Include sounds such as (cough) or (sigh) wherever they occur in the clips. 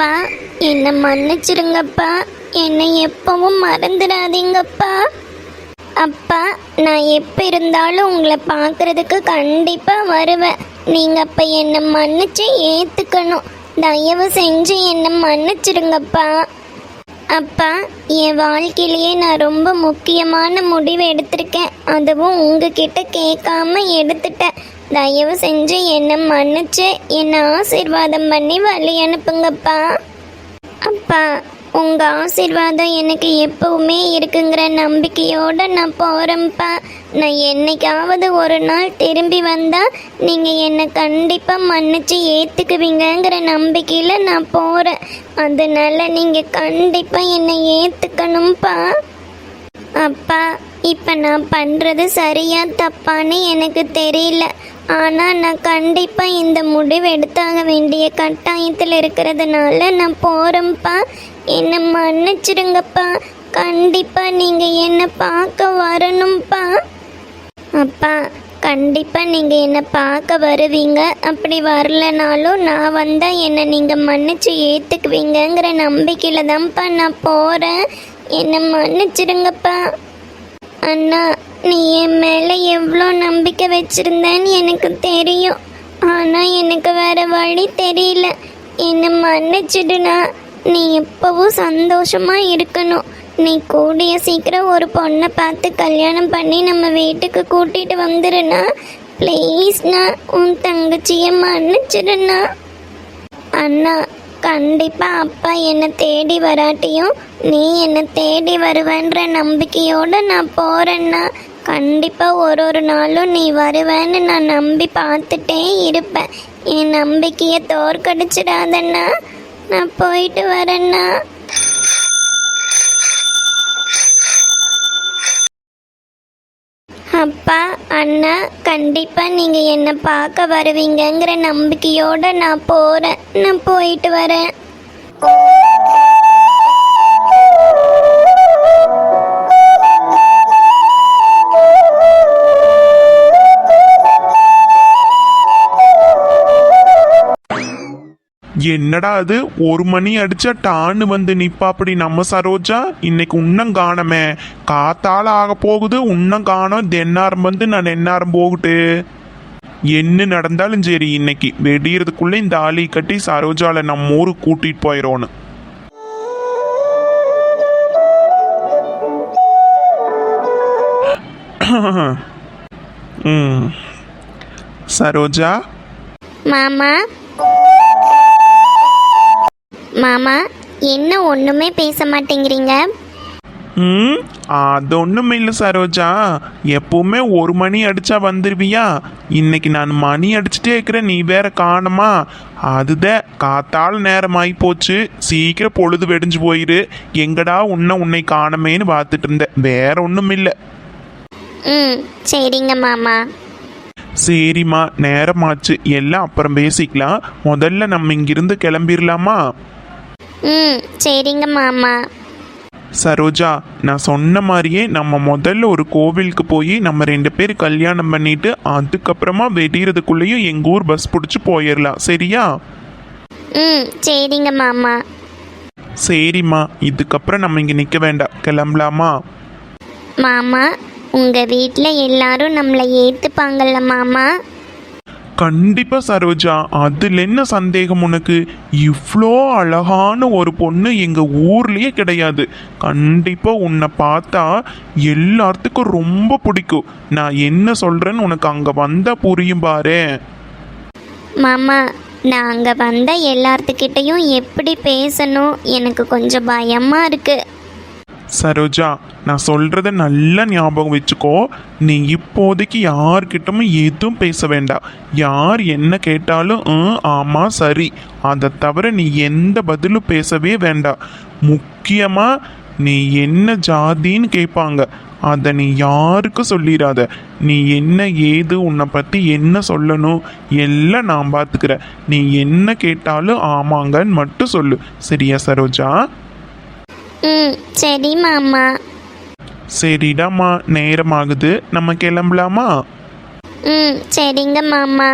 அப்பா என்னை மன்னிச்சிருங்கப்பா என்னை எப்பவும் மறந்துடாதீங்கப்பா. அப்பா நான் எப்போ இருந்தாலும் உங்களை பார்க்கறதுக்கு கண்டிப்பாக வருவேன். நீங்கள் அப்போ என்னை மன்னிச்சு ஏற்றுக்கணும் தயவு செஞ்சு என்னை மன்னிச்சிடுங்கப்பா. அப்பா என் வாழ்க்கையிலேயே நான் ரொம்ப முக்கியமான முடிவு எடுத்திருக்கேன். அதுவும் உங்ககிட்ட கேட்காம எடுத்துட்டேன். தயவு செஞ்சு என்னை மன்னிச்சு என்னை ஆசீர்வாதம் பண்ணி வழி அனுப்புங்கப்பா. அப்பா உங்க ஆசீர்வாதம் எனக்கு எப்பவுமே இருக்குங்கிற நம்பிக்கையோட நான் போறேன்ப்பா. நான் என்னைக்காவது ஒரு நாள் திரும்பி வந்தா நீங்க என்னை கண்டிப்பா மன்னிச்சு ஏற்றுக்குவீங்கங்கிற நம்பிக்கையில நான் போறேன். அதனால நீங்க கண்டிப்பா என்னை ஏத்துக்கணும்ப்பா. அப்பா இப்போ நான் பண்ணுறது சரியா தப்பான்னு எனக்கு தெரியல. ஆனால் நான் கண்டிப்பாக இந்த முடிவு எடுத்தாக வேண்டிய கட்டாயத்தில் இருக்கிறதுனால நான் போகிறேன்ப்பா என்னை மன்னிச்சிடுங்கப்பா. கண்டிப்பாக நீங்கள் என்னை பார்க்க வரணும்ப்பா. அப்பா கண்டிப்பாக நீங்கள் என்னை பார்க்க வருவீங்க. அப்படி வரலனாலும் நான் வந்தால் என்னை நீங்கள் மன்னிச்சு ஏற்றுக்குவீங்கங்கிற நம்பிக்கையில் தான்ப்பா நான் போகிறேன் என்னை மன்னிச்சிடுங்கப்பா. அண்ணா நீ என் மேலே எவ்வளோ நம்பிக்கை வச்சுருந்தேன்னு எனக்கு தெரியும். ஆனால் எனக்கு வேறு வழி தெரியல. என்னை மன்னிச்சிடுனா நீ எப்பவும் சந்தோஷமாக இருக்கணும். நீ கூடிய சீக்கிரம் ஒரு பொண்ணை பார்த்து கல்யாணம் பண்ணி நம்ம வீட்டுக்கு கூட்டிகிட்டு வந்துடுனா ப்ளீஸ்ண்ணா உன் தங்கச்சியை மன்னிச்சிடுண்ணா அண்ணா கண்டிப்பா அப்பா என்னை தேடி வராட்டியும் நீ என்னை தேடி வருவேன்ற நம்பிக்கையோட நான் போறேன்னா கண்டிப்பா ஒரு ஒரு நாளும் நீ வருவேன்னு நான் நம்பி பார்த்துட்டே இருப்பேன். என் நம்பிக்கையை தோற்கடிச்சிடாதண்ணா. நான் போயிட்டு வரேன்னா அப்பா அண்ணா கண்டிப்பாக நீங்கள் என்னை பார்க்க வருவீங்கங்கிற நம்பிக்கையோட நான் போகிறேன் நான் போயிட்டு வரேன். என்னடா அது? ஒரு மணி அடிச்சா டான்னு வந்து நிப்பா அப்படி நம்ம சரோஜா? இன்னைக்கு உன்னம் காணமே. காத்தால ஆக போகுது உன்னம் காணோம். தென்னாரம் வந்து நான் என்னாரம் போகுட்டு என்ன நடந்தாலும் சரி இன்னைக்கு வெடியறதுக்குள்ள இந்த ஆளி கட்டி சரோஜால நம்ம ஊருக்கு கூட்டிட்டு போயிரோன்னு. ம். சரோஜா? மாமா? மாமா என்ன ஒண்ணுமே பேச மாட்டேங்கிறீங்க? ம் அது ஒன்றும் இல்லை சரோஜா. எப்பவுமே ஒரு மணி அடிச்சா வந்துருவியா? இன்னைக்கு நான் மணி அடிச்சுட்டே இருக்கிறேன் நீ வேற காணுமா? அதுதான் காத்தால நேரம் ஆகி போச்சு. சீக்கிரம் பொழுது வெடிஞ்சு போயிரு. எங்கடா உன்னை உன்னை காணமேன்னு பார்த்துட்டு இருந்தேன். வேற ஒன்றும் இல்லை. ம் சரிங்க மாமா. சரிம்மா நேரமாச்சு. எல்லாம் அப்புறம் பேசிக்கலாம். முதல்ல நம்ம இங்கிருந்து கிளம்பிடலாமா ம் சரிங்க மாமா. சரோஜா நான் சொன்ன மாதிரியே நம்ம முதல்ல ஒரு கோவிலுக்கு போய் நம்ம ரெண்டு பேர் கல்யாணம் பண்ணிட்டு அதுக்கப்புறமா வெடிகிறதுக்குள்ளேயும் எங்கள் ஊர் பஸ் பிடிச்சி போயிடலாம் சரியா? ம் சரிங்க மாமா. சரிம்மா இதுக்கப்புறம் நம்ம இங்கே நிற்க வேண்டாம். கிளம்பலாமா? மாமா உங்க வீட்டில் எல்லாரும் நம்மளை ஏத்துப்பாங்கல்ல மாமா? கண்டிப்பா சரோஜா அதுல என்ன சந்தேகம் உனக்கு? இவ்வளோ அழகான ஒரு பொண்ணு எங்க ஊர்லயே கிடையாது. கண்டிப்பா உன்னை பார்த்தா எல்லாத்துக்கும் ரொம்ப பிடிக்கும். நான் என்ன சொல்றேன்னு உனக்கு அங்க வந்தா புரியும் பாரு. மாமா நான் அங்கே வந்த எல்லார்த்துக்கிட்டையும் எப்படி பேசணும்? எனக்கு கொஞ்சம் பயமாக இருக்கு. சரோஜா நான் சொல்கிறத நல்லா ஞாபகம் வச்சுக்கோ. நீ இப்போதைக்கு யார்கிட்டமும் எதுவும் பேச வேண்டாம். யார் என்ன கேட்டாலும் "ம், சரி. அதை தவிர நீ எந்த பதிலும் பேசவே வேண்டாம். முக்கியமாக நீ என்ன ஜாதின்னு கேட்பாங்க. அதை நீ யாருக்கும் சொல்லிடாத. நீ என்ன ஏது உன்னை பற்றி என்ன சொல்லணும் எல்லாம் நான் பார்த்துக்கிறேன். நீ என்ன கேட்டாலும் ஆமாங்கன்னு மட்டும் சொல்லு. சரியா சரோஜா? ம் சரி மாமா. சரிடாம்மா நேரமாகுது. நம்ம கிளம்பலாமா? ம் சரிங்க மாமா.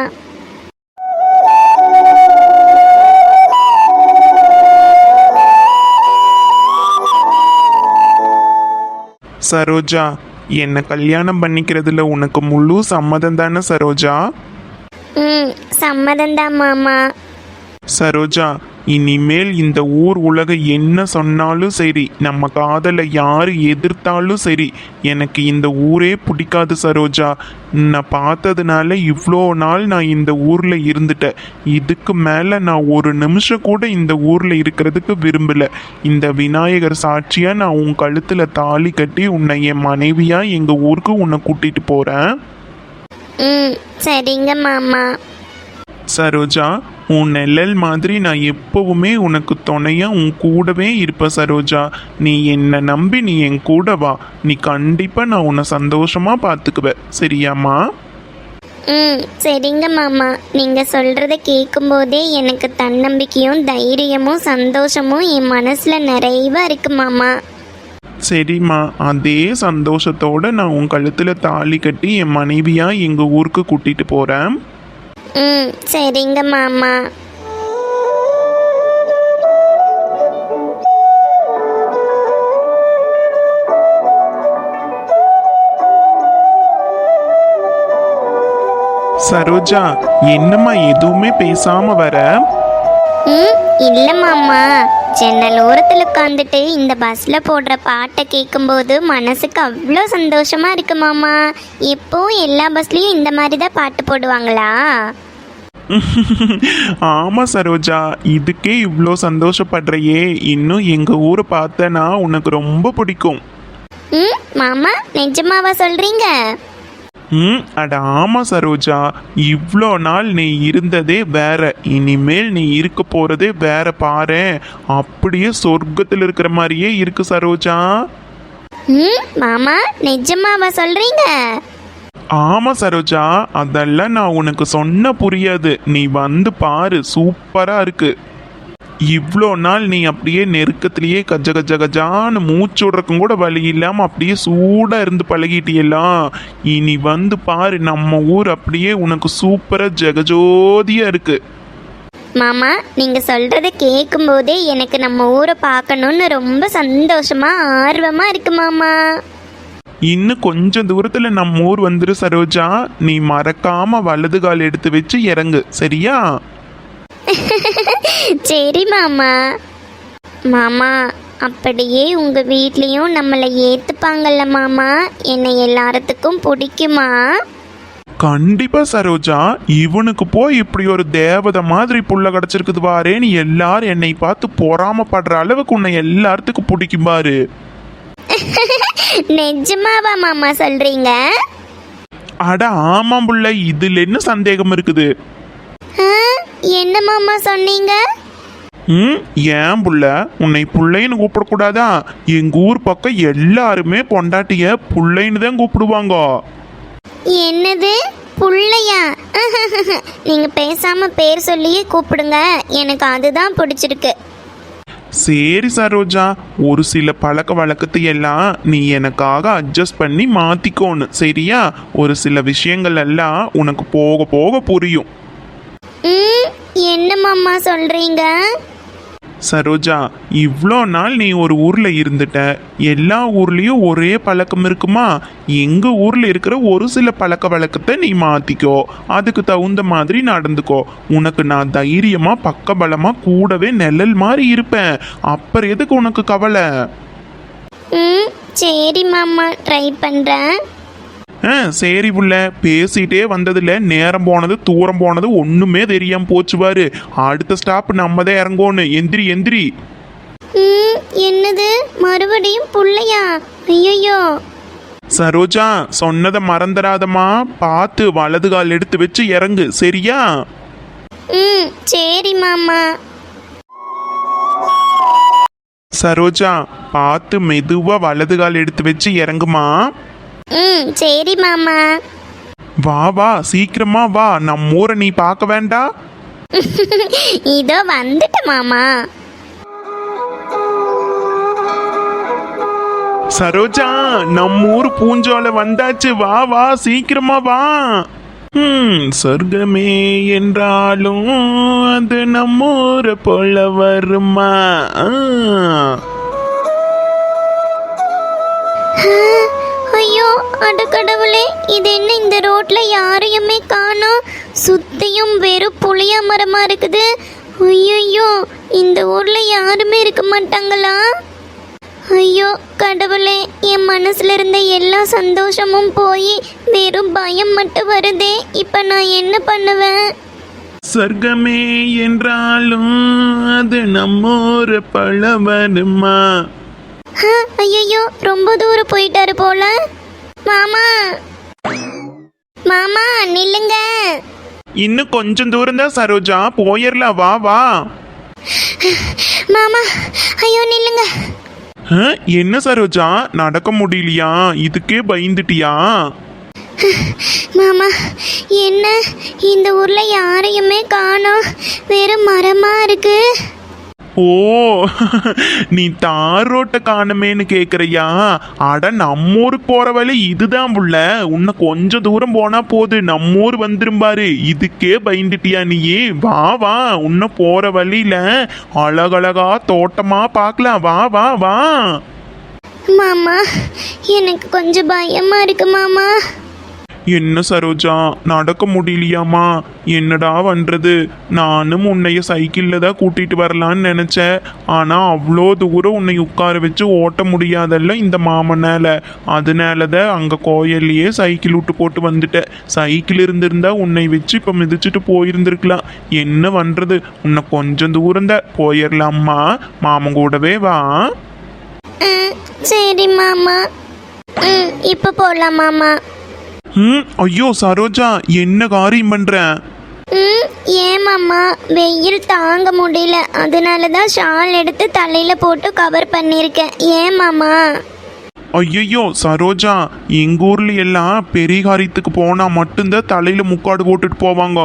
சரோஜா என்னை கல்யாணம் பண்ணிக்கிறதுல உனக்கு முழு சம்மதம் தானே சரோஜா? ம் சம்மதம்தான் மாமா. சரோஜா இனிமேல் இந்த ஊர் உலகம் என்ன சொன்னாலும் சரி நம்ம காதலை யார் எதிர்த்தாலும் சரி எனக்கு இந்த ஊரே பிடிக்காது சரோஜா. நான் பார்த்ததுனால இவ்வளோ நாள் நான் இந்த ஊரில் இருந்துட்டேன். இதுக்கு மேலே நான் ஒரு நிமிஷம் கூட இந்த ஊரில் இருக்கிறதுக்கு விரும்பல. இந்த விநாயகர் சாட்சியாக நான் உன் கழுத்தில் தாலி கட்டி உன்னை என் மனைவியாக எங்கள் ஊருக்கு உன்னை கூட்டிகிட்டு போகிறேன் ம் சரிங்க மாமா. சரோஜா உன் நிழல் மாதிரி நான் எப்பவுமே உனக்கு துணையா உன் கூடவே இருப்ப சரோஜா. நீ என்னை நம்பி நீ என் கூட வா. நீ கண்டிப்பா நான் உன்னை சந்தோஷமா பார்த்துக்குவ சரியாம்மா ம்? சரிங்க மாமா. நீங்கள் சொல்கிறத கேட்கும்போதே எனக்கு தன்னம்பிக்கையும் தைரியமும் சந்தோஷமும் என் மனசில் நிறைவாக இருக்கு மாமா. சரிம்மா அதே சந்தோஷத்தோட நான் உன் கழுத்துல தாலி கட்டி என் மனைவியா எங்க ஊருக்கு கூட்டிட்டு போறேன். ம் சரிங்க மாமா. சரோஜா என்னம்மா எதுவுமே பேசாம வர? ம் இல்லை மாமா. ஜன்னல் ஓரத்தில் உட்காந்துட்டு இந்த பஸ்ஸில் போடுற பாட்டை கேட்கும்போது மனசுக்கு அவ்வளோ சந்தோஷமாக இருக்கு மாமா. எப்போ எல்லா பஸ்லேயும் இந்த மாதிரி தான் பாட்டு போடுவாங்களா? (laughs) ஆமா சரோஜா. இதுக்கே இவ்வளோ சந்தோஷப்படுறையே. இன்னும் எங்க ஊரை பார்த்தனா உனக்கு ரொம்ப பிடிக்கும். ம் மாமா நிஜமாவா சொல்கிறீங்க ம் அட ஆமா சரோஜா. இவ்வளோ நாள் நீ இருந்ததே வேற. இனிமேல் நீ இருக்க போறதே வேற பாரு. அப்படியே சொர்க்கத்தில் இருக்கிற மாதிரியே இருக்கு சரோஜா. ம் மாமா நிஜமாவா சொல்கிறீங்க ஆமாம் சரோஜா அதெல்லாம் நான் உனக்கு சொன்ன புரியாது. நீ வந்து பாரு சூப்பராக இருக்கு. இவ்வளோ நாள் நீ அப்படியே நெருக்கத்திலேயே கஜ கஜ கஜான்னு மூச்சு விடுறக்கும் கூட வழி இல்லாமல் அப்படியே சூடாக இருந்து பழகிட்டியெல்லாம் இனி வந்து பாரு நம்ம ஊர் அப்படியே உனக்கு சூப்பராக ஜெகஜோதியாக இருக்கு. மாமா நீங்கள் சொல்கிறத கேட்கும்போதே எனக்கு நம்ம ஊரை பார்க்கணுன்னு ரொம்ப சந்தோஷமாக ஆர்வமாக இருக்கு மாமா. இன்னும் கொஞ்சம் தூரத்துல நம்ம ஊர் வந்துரு சரோஜா. நீ மறக்காம வலது கால் எடுத்து வச்சு இறங்கு. சரியா? (laughs) சரி மாமா. மாமா அப்படியே உங்கள் வீட்லேயும் நம்மளை ஏற்றுப்பாங்கல்ல மாமா? என்னை எல்லாத்துக்கும் பிடிக்குமா? கண்டிப்பா சரோஜா. இவனுக்கு போய் இப்படி ஒரு தேவதை மாதிரி புள்ள கிடைச்சிருக்குது பாரேன்னு எல்லாரும் என்னை பார்த்து பொறாமப்படுற அளவுக்கு உன்னை எல்லாத்துக்கும் பிடிக்கும் பாரு. (laughs) நிஜமாவா மாமா சொல்கிறீங்க அட ஆமாம் புள்ள இதுல என்ன சந்தேகம் இருக்குது? என்ன மாமா சொன்னீங்க? ம் ஏன் புள்ள? உன்னை புள்ளைன்னு கூப்பிடக்கூடாதா? எங்க ஊர் பக்கம் எல்லாருமே பொண்டாட்டிய புள்ளைன்னு தான் கூப்பிடுவாங்க. என்னது? புள்ளையா? (laughs) நீங்கள் பேசாமல் பேர் சொல்லியே கூப்பிடுங்க. எனக்கு அதுதான் பிடிச்சிருக்கு. சரி சரோஜா ஒரு சில பழக்க வழக்கத்தை எல்லாம் நீ எனக்காக அட்ஜஸ்ட் பண்ணி மாத்திக்கோன்னு சரியா? ஒரு சில விஷயங்கள் எல்லாம் உனக்கு போக போக புரியும். என்ன மாமா சொல்கிறீங்க சரோஜா இவ்வளோ நாள் நீ ஒரு ஊரில் இருந்துட்ட. எல்லா ஊர்லேயும் ஒரே பழக்கம் இருக்குமா? எங்கள் ஊரில் இருக்கிற ஒரு சில பழக்க வழக்கத்தை நீ மாற்றிக்கோ அதுக்கு தகுந்த மாதிரி நடந்துக்கோ. உனக்கு நான் தைரியமாக பக்கபலமாக கூடவே நிழல் மாதிரி இருப்பேன். அப்புறம் எதுக்கு உனக்கு கவலை? ம் சரி மாமா ட்ரை பண்ணுறேன் ஆ சரி புள்ள. பேசிட்டே வந்ததுல நேரம் போனது தூரம் போனது ஒண்ணுமே தெரியாம போச்சு பாரு. அடுத்த ஸ்டாப் நம்ம தான் இறங்கோன்னு. எந்திரி எந்திரி. என்னது? மறுபடியும் புள்ளையா? ஐயோ சரோஜா சொன்னதை மறந்துடாதம்மா. பார்த்து வலது கால் எடுத்து வச்சு இறங்கு. சரியா? ம் சரி மாமா. சரோஜா பார்த்து மெதுவா வலது கால் எடுத்து வச்சு இறங்குமா? ம் சரி மாமா. வா வா சீக்கிரமா வா. நம்ம ஊரை நீ பார்க்க வேண்டாம் (laughs) இதோ வந்துட்டு மாமா. சரோஜா நம்ம ஊர் பூஞ்சோலை வந்தாச்சு. வா வா சீக்கிரமா வா. ம் சொர்க்கமே என்றாலும் அது நம்ம ஊரை போல வருமா. ஆ, அட கடவுளே இது என்ன இந்த ரோட்ல யாரையுமே காணோம் சுத்தியும் வெறும் புளிய மரமா இருக்குது. ஐயோ இந்த ஊர்ல யாருமே இருக்க மாட்டாங்களா? ஐயோ கடவுளே என் மனசுல இருந்த எல்லா சந்தோஷமும் போய் வெறும் பயம் மட்டும் வருதே. இப்ப நான் என்ன பண்ணுவேன்? சொர்க்கமே என்றாலும் அது நம்மோர பழவனுமா? ஐயோ ரொம்ப தூரம் போயிட்டாரு போல. மாமா. மாமா நில்லுங்க. இன்னும் கொஞ்சம் தூரம் தான் சரோஜா. போயிடலாம் வா வா. மாமா ஐயோ நில்லுங்க. என்ன சரோஜா? நடக்க முடியலையா? இதுக்கே பயந்துட்டியா? மாமா என்ன? இந்த ஊர்ல யாரையுமே காணோம். வெறும் மரமா இருக்கு. ஓ நீ தார் ரோட்டை காணுமேன்னு கேக்குறியா? அட நம்ம ஊருக்கு போற வழி இதுதான் புள்ள. உன்னை கொஞ்சம் தூரம் போனா போது நம்ம ஊர் வந்துரும்பாரு இதுக்கே பயந்துட்டியா நீயே? வா வா. உன்னை போற வழியில அழகழகா தோட்டமா பார்க்கலாம் வா வா வா. மாமா எனக்கு கொஞ்சம் பயமா இருக்கு மாமா. என்ன சரோஜா நடக்க முடியலையாமா என்னடா பண்றது? நானும் உன்னைய சைக்கிளில் தான் கூட்டிட்டு வரலான்னு நினைச்சேன். ஆனா அவ்வளோ தூரம் உன்னை உட்கார வச்சு ஓட்ட முடியாதல்ல இந்த மாமனால. அதனால தான் அங்க கோயில்லையே சைக்கிள் விட்டு போட்டு வந்துட்டேன் சைக்கிள் இருந்திருந்தா உன்னை வச்சு இப்போ மிதிச்சிட்டு போயிருந்திருக்கலாம். என்ன பண்றது? உன்னை கொஞ்சம் தூரம் தான் போயிடலாம்மா மாமன் கூடவே வா. சரி மாமா. இப்போ போகலாம் மாமா. ம் ஐயோ சரோஜா என்ன காரியம் பண்ற? ம் ஏன் மாமா வெயில் தாங்க முடியல. அதனால தான் ஷால் எடுத்து தலையில் போட்டு கவர் பண்ணியிருக்கேன். ஏன் மாமா? ஐயையோ சரோஜா எங்க ஊர்ல எல்லாம் பெரிய காரியத்துக்கு போனா மட்டும்தான் தலையில முக்காடு போட்டுட்டு போவாங்க.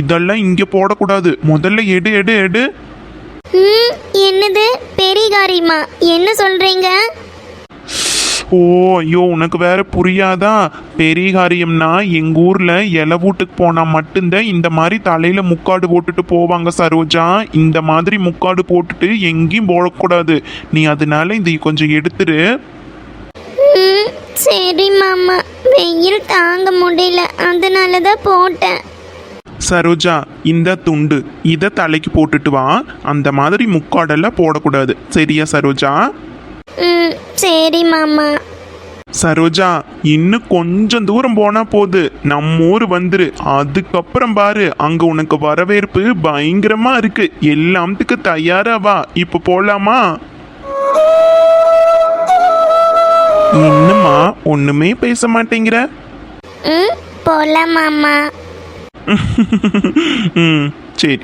இதெல்லாம் இங்க போடக்கூடாது. முதல்ல எடு எடு எடு. ம் என்னது? பெரிய காரியமா என்ன சொல்கிறீங்க ஓ ஐயோ உனக்கு வேற புரியாதா? பெரிய காரியம்னா எங்க ஊர்ல இலை வீட்டுக்கு போனா மட்டும்தான் இந்த மாதிரி தலையில முக்காடு போட்டுட்டு போவாங்க சரோஜா. இந்த மாதிரி முக்காடு போட்டுட்டு எங்கேயும் போடக்கூடாது நீ அதனால இதை கொஞ்சம் எடுத்துரு. சரி மாமா. வெயில் தாங்க முடியல. அதனால தான் போட்டேன். சரோஜா இந்த துண்டு. இதை தலைக்கு போட்டுட்டு வா. அந்த மாதிரி முக்காடெல்லாம் போடக்கூடாது. சரியா சரோஜா? ம் சரி மாமா. சரோஜா இன்னும் கொஞ்சம் தூரம் போனா போது. நம்ம ஊர் வந்துரு. அதுக்கப்புறம் பாரு. அங்க உனக்கு வரவேற்பு பயங்கரமா இருக்கு. எல்லாத்துக்கு தயாரா வா. இப்ப போலாமா? என்னம்மா ஒண்ணுமே பேச மாட்டேங்கிற? ம் போகலாம் மாமா. (laughs) ம் சரி.